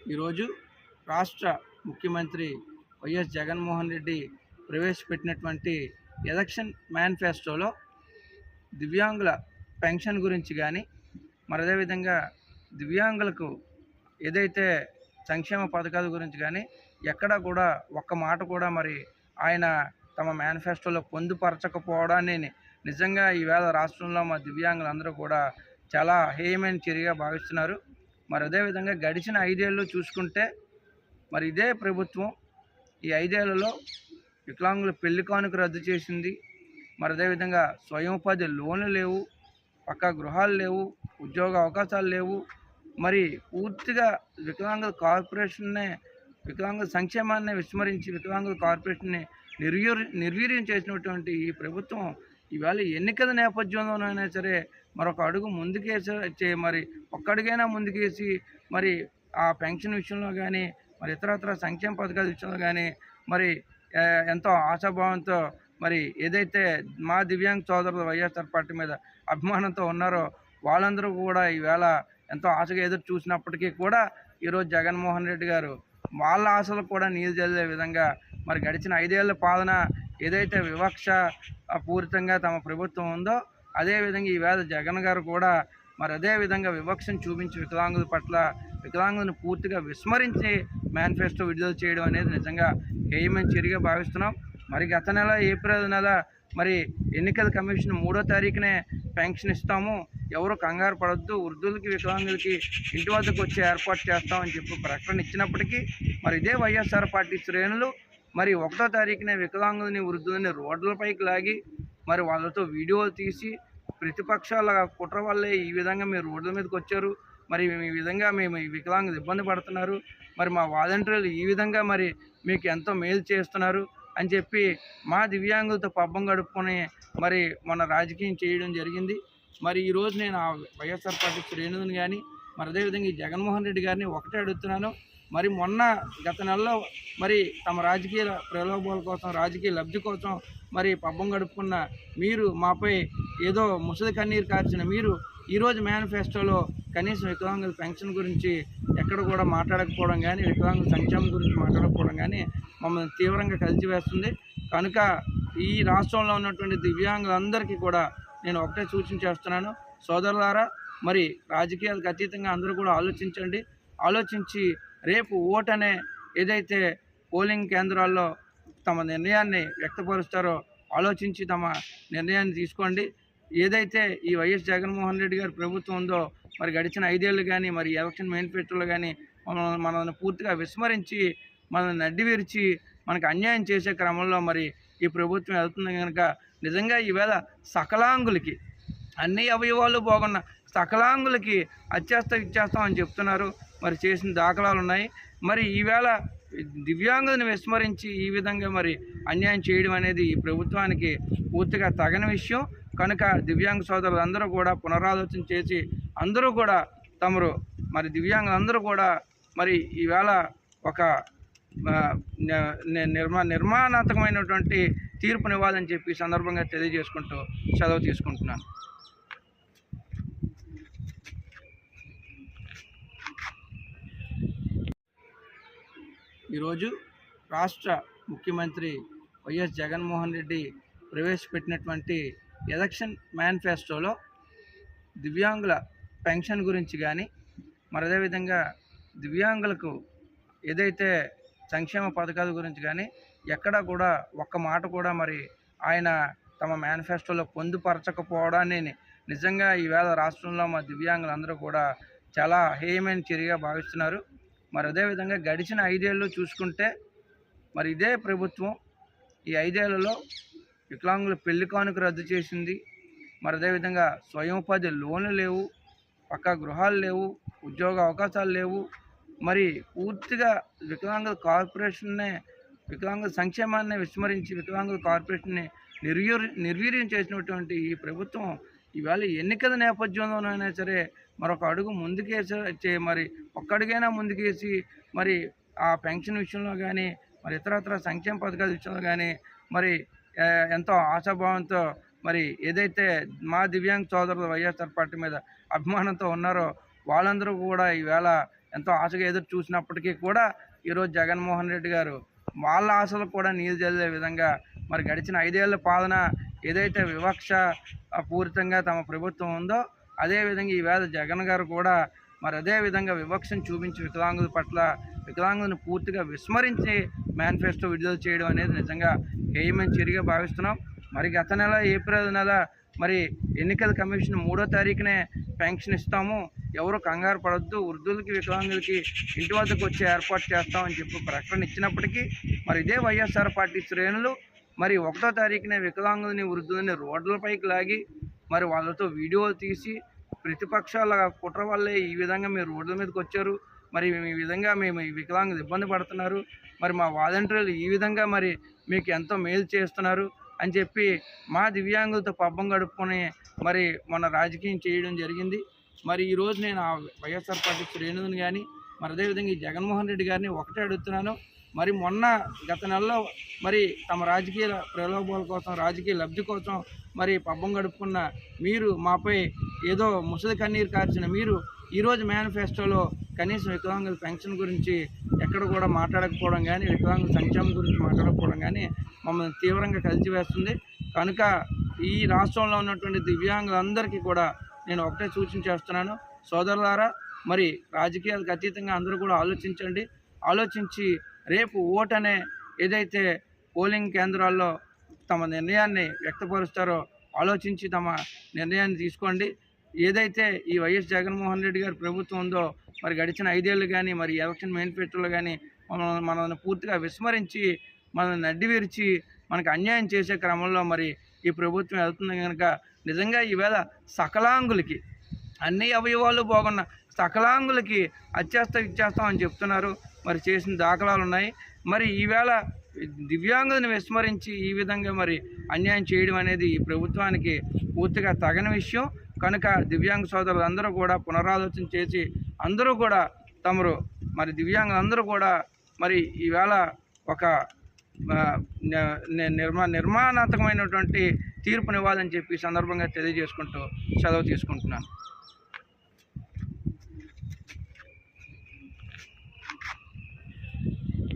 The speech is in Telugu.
ఈరోజు రాష్ట్ర ముఖ్యమంత్రి వైఎస్ జగన్మోహన్ రెడ్డి ప్రవేశపెట్టినటువంటి ఎలక్షన్ మేనిఫెస్టోలో దివ్యాంగుల పెన్షన్ గురించి కానీ మరి అదేవిధంగా దివ్యాంగులకు ఏదైతే సంక్షేమ పథకాల గురించి కానీ ఎక్కడా కూడా ఒక్క మాట కూడా మరి ఆయన తమ మేనిఫెస్టోలో పొందుపరచకపోవడాన్ని నిజంగా ఈవేళ రాష్ట్రంలో మా దివ్యాంగులందరూ కూడా చాలా హేయమైన చర్యగా భావిస్తున్నారు. మరి అదేవిధంగా గడిచిన ఐదేళ్ళు చూసుకుంటే మరి ఇదే ప్రభుత్వం ఈ ఐదేళ్ళలో వికలాంగుల పెళ్ళి కానుక రద్దు చేసింది. మరి అదేవిధంగా స్వయం ఉపాధి లోన్లు లేవు పక్కా గృహాలు లేవు ఉద్యోగ అవకాశాలు లేవు. మరి పూర్తిగా వికలాంగుల కార్పొరేషన్నే వికలాంగుల సంక్షేమాన్ని విస్మరించి వికలాంగుల కార్పొరేషన్ని నిర్వీర్ నిర్వీర్యం చేసినటువంటి ఈ ప్రభుత్వం ఈవేళ ఎన్నికల నేపథ్యంలోనైనా సరే మరొక అడుగు ముందుకేసే మరి ఒక్కడిగైనా ముందుకేసి మరి ఆ పెన్షన్ విషయంలో కానీ మరి ఇతరత్ర సంక్షేమ పథకాల విషయంలో కానీ మరి ఎంతో ఆశాభావంతో మరి ఏదైతే మా దివ్యాంగ సోదరులు వైఎస్ఆర్ పార్టీ మీద అభిమానంతో ఉన్నారో వాళ్ళందరూ కూడా ఈవేళ ఎంతో ఆశగా ఎదురు చూసినప్పటికీ కూడా ఈరోజు జగన్మోహన్ రెడ్డి గారు వాళ్ళ ఆశలు కూడా నీరు చల్లే విధంగా మరి గడిచిన ఐదేళ్ళ పాలన ఏదైతే వివక్ష పూరితంగా తమ ప్రభుత్వం ఉందో అదేవిధంగా ఈవేళ జగన్ గారు కూడా మరి అదే విధంగా వివక్షను చూపించి వికలాంగుల పట్ల వికలాంగులను పూర్తిగా విస్మరించి మేనిఫెస్టో విడుదల చేయడం అనేది నిజంగా హేయమైన చర్యగా భావిస్తున్నాం. మరి గత నెల ఏప్రిల్ నెల మరి ఎన్నికల కమిషన్ మూడో తారీఖునే పెన్షన్ ఇస్తాము. ఎవరు కంగారు పడొద్దు. వృద్ధులకి వికలాంగులకి ఇంటి వద్దకు వచ్చి ఏర్పాటు చేస్తామని చెప్పి ప్రకటన ఇచ్చినప్పటికీ మరి ఇదే వైఎస్ఆర్ పార్టీ శ్రేణులు మరి ఒకటో తారీఖునే వికలాంగులని వృద్ధులని రోడ్లపైకి లాగి మరి వాళ్ళతో వీడియోలు తీసి ప్రతిపక్షాల కుట్ర వల్లే ఈ విధంగా మీరు రోడ్ల మీదకి వచ్చారు. మరి ఈ విధంగా మేము ఈ వికలాంగులు ఇబ్బంది పడుతున్నారు. మరి మా వాలంటీర్లు ఈ విధంగా మరి మీకు ఎంతో మేలు చేస్తున్నారు అని చెప్పి మా దివ్యాంగులతో పబ్బం గడుపుకొని మరి మన రాజకీయం చేయడం జరిగింది. మరి ఈరోజు నేను ఆ వైఎస్ఆర్ పార్టీ శ్రేణులను కానీ మరి అదేవిధంగా ఈ జగన్మోహన్ రెడ్డి గారిని ఒకటే అడుగుతున్నాను. మరి మొన్న గత నెలలో మరి తమ రాజకీయ ప్రలోభాల కోసం రాజకీయ లబ్ధి కోసం మరి పబ్బం గడుపుకున్న మీరు మాపై ఏదో ముసలి కన్నీరు కార్చిన మీరు ఈరోజు మేనిఫెస్టోలో కనీసం వికలాంగుల పెన్షన్ గురించి ఎక్కడ కూడా మాట్లాడకపోవడం కానీ వికలాంగుల సంక్షేమం గురించి మాట్లాడకపోవడం కానీ మమ్మల్ని తీవ్రంగా కలిసివేస్తుంది. కనుక ఈ రాష్ట్రంలో ఉన్నటువంటి దివ్యాంగులందరికీ కూడా నేను ఒకటే సూచన చేస్తున్నాను. సోదరులారా మరి రాజకీయాలకు అతీతంగా అందరూ కూడా ఆలోచించండి. ఆలోచించి రేపు ఓటనే ఏదైతే పోలింగ్ కేంద్రాల్లో తమ నిర్ణయాన్ని వ్యక్తపరుస్తారో ఆలోచించి తమ నిర్ణయాన్ని తీసుకోండి. ఏదైతే ఈ వైఎస్ జగన్మోహన్ రెడ్డి గారి ప్రభుత్వం ఉందో మరి గడిచిన ఐదేళ్ళు కానీ మరి ఎలక్షన్ మేనిఫెస్టోలు కానీ మనల్ని మనల్ని పూర్తిగా విస్మరించి మనల్ని నడ్డివిరిచి మనకు అన్యాయం చేసే క్రమంలో మరి ఈ ప్రభుత్వం వెళ్తుంది కనుక నిజంగా ఈవేళ సకలాంగులకి అన్ని అవయవాలు బాగున్న సకలాంగులకి అత్యస్త ఇచ్చేస్తాం అని చెప్తున్నారు. మరి చేసిన దాఖలాలు ఉన్నాయి మరి ఈవేళ దివ్యాంగులను విస్మరించి ఈ విధంగా మరి అన్యాయం చేయడం అనేది ఈ ప్రభుత్వానికి పూర్తిగా తగని విషయం. కనుక దివ్యాంగ సోదరులందరూ కూడా పునరాలోచన చేసి అందరూ కూడా తమరు మరి దివ్యాంగులందరూ కూడా మరి ఈవేళ ఒక నిర్మా నిర్మాణాత్మకమైనటువంటి తీర్పునివ్వాలని చెప్పి సందర్భంగా తెలియజేసుకుంటూ సెలవు తీసుకుంటున్నాను. ఈరోజు రాష్ట్ర ముఖ్యమంత్రి వైఎస్ జగన్మోహన్ రెడ్డి ప్రవేశపెట్టినటువంటి ఎలక్షన్ మేనిఫెస్టోలో దివ్యాంగుల పెన్షన్ గురించి కానీ మరి అదేవిధంగా దివ్యాంగులకు ఏదైతే సంక్షేమ పథకాల గురించి కానీ ఎక్కడా కూడా ఒక్క మాట కూడా మరి ఆయన తమ మేనిఫెస్టోలో పొందుపరచకపోవడాన్ని నిజంగా ఈవేళ రాష్ట్రంలో మా దివ్యాంగులందరూ కూడా చాలా హేయమైన చర్యగా భావిస్తున్నారు. మరి అదేవిధంగా గడిచిన ఐదేళ్ళు చూసుకుంటే మరి ఇదే ప్రభుత్వం ఈ ఐదేళ్ళలో వికలాంగుల పెళ్ళి కానుక రద్దు చేసింది. మరి అదేవిధంగా స్వయం ఉపాధి లోన్లు లేవు పక్కా గృహాలు లేవు ఉద్యోగ అవకాశాలు లేవు. మరి పూర్తిగా వికలాంగుల కార్పొరేషన్నే వికలాంగుల సంక్షేమాన్ని విస్మరించి వికలాంగుల కార్పొరేషన్ని నిర్వీర్ నిర్వీర్యం చేసినటువంటి ఈ ప్రభుత్వం ఈవేళ ఎన్నికల నేపథ్యంలోనైనా సరే మరొక అడుగు ముందుకేసే మరి ఒక్కడుగైనా ముందుకేసి మరి ఆ పెన్షన్ విషయంలో కానీ మరి ఇతరత్ర సంక్షేమ పథకాల విషయంలో కానీ మరి ఎంతో ఆశాభావంతో మరి ఏదైతే మా దివ్యాంగ సోదరులు వైఎస్ఆర్ పార్టీ మీద అభిమానంతో ఉన్నారో వాళ్ళందరూ కూడా ఈవేళ ఎంతో ఆశగా ఎదురు చూసినప్పటికీ కూడా ఈరోజు జగన్మోహన్ రెడ్డి గారు వాళ్ళ ఆశలు కూడా నీరు చల్లే విధంగా మరి గడిచిన ఐదేళ్ళ పాలన ఏదైతే వివక్ష పూరితంగా తమ ప్రభుత్వం ఉందో అదేవిధంగా ఈవేళ జగన్ గారు కూడా మరి అదే విధంగా వివక్షను చూపించి వికలాంగుల పట్ల వికలాంగులను పూర్తిగా విస్మరించి మేనిఫెస్టో విడుదల చేయడం అనేది నిజంగా హేయమైన చర్యగా భావిస్తున్నాం. మరి గత నెల ఏప్రిల్ నెల మరి ఎన్నికల కమిషన్ మూడో తారీఖునే పెన్షన్ ఇస్తాము. ఎవరు కంగారు పడొద్దు వృద్ధులకి వికలాంగులకి ఇంటి వద్దకు వచ్చి ఏర్పాటు చేస్తామని చెప్పి ప్రకటన ఇచ్చినప్పటికీ మరి ఇదే వైఎస్ఆర్ పార్టీ శ్రేణులు మరి ఒకటో తారీఖునే వికలాంగులని వృద్ధులని రోడ్లపైకి లాగి మరి వాళ్ళతో వీడియోలు తీసి ప్రతిపక్షాల కుట్ర వల్లే ఈ విధంగా మీరు రోడ్ల మీదకి వచ్చారు మరి ఈ విధంగా మేము ఈ వికలాంగులు ఇబ్బంది పడుతున్నారు మరి మా వాలంటీర్లు ఈ విధంగా మరి మీకు ఎంతో మేలు చేస్తున్నారు అని చెప్పి మా దివ్యాంగులతో పబ్బం గడుపుకొని మరి మన రాజకీయం చేయడం జరిగింది. మరి ఈరోజు నేను ఆ వైఎస్ఆర్ పార్టీ శ్రేణులను కానీ మరి అదేవిధంగా ఈ జగన్మోహన్ రెడ్డి గారిని ఒకటే అడుగుతున్నాను. మరి మొన్న గత నెలలో మరి తమ రాజకీయ ప్రలోభాల కోసం రాజకీయ లబ్ధి కోసం మరి పబ్బం గడుపుకున్న మీరు మాపై ఏదో ముసలి కన్నీరు కార్చిన మీరు ఈరోజు మేనిఫెస్టోలో కనీసం వికలాంగుల పెన్షన్ గురించి ఎక్కడ కూడా మాట్లాడకపోవడం కానీ వికలాంగుల సంక్షేమం గురించి మాట్లాడకపోవడం కానీ మమ్మల్ని తీవ్రంగా కలిసివేస్తుంది కనుక ఈ రాష్ట్రంలో ఉన్నటువంటి దివ్యాంగులందరికీ కూడా నేను ఒకటే సూచన చేస్తున్నాను. సోదరులారా మరి రాజకీయాలకు అతీతంగా అందరూ కూడా ఆలోచించండి. ఆలోచించి రేపు ఓట్ అనే ఏదైతే పోలింగ్ కేంద్రాల్లో తమ నిర్ణయాన్ని వ్యక్తపరుస్తారో ఆలోచించి తమ నిర్ణయాన్ని తీసుకోండి. ఏదైతే ఈ వైఎస్ జగన్మోహన్ రెడ్డి గారి ప్రభుత్వం ఉందో మరి గడిచిన ఐదేళ్ళు కానీ మరి ఎలక్షన్ మేనిఫెస్టోలు కానీ మనం మనల్ని పూర్తిగా విస్మరించి మనల్ని నడ్డి విరిచి మనకు అన్యాయం చేసే క్రమంలో మరి ఈ ప్రభుత్వం వెళ్తుంది కనుక నిజంగా ఈవేళ సకలాంగులకి అన్ని అవయవాలు బాగున్న సకలాంగులకి అచ్చేస్తాం ఇచ్చేస్తాం అని చెప్తున్నారు. మరి చేసిన దాఖలాలు ఉన్నాయి. మరి ఈవేళ దివ్యాంగులను విస్మరించి ఈ విధంగా మరి అన్యాయం చేయడం అనేది ఈ ప్రభుత్వానికి పూర్తిగా తగని విషయం. కనుక దివ్యాంగ సోదరులు అందరూ కూడా పునరాలోచన చేసి అందరూ కూడా తమరు మరి దివ్యాంగులందరూ కూడా మరి ఈవేళ ఒక నిర్మా నిర్మాణాత్మకమైనటువంటి తీర్పునివ్వాలని చెప్పి సందర్భంగా తెలియజేసుకుంటూ సెలవు తీసుకుంటున్నాను.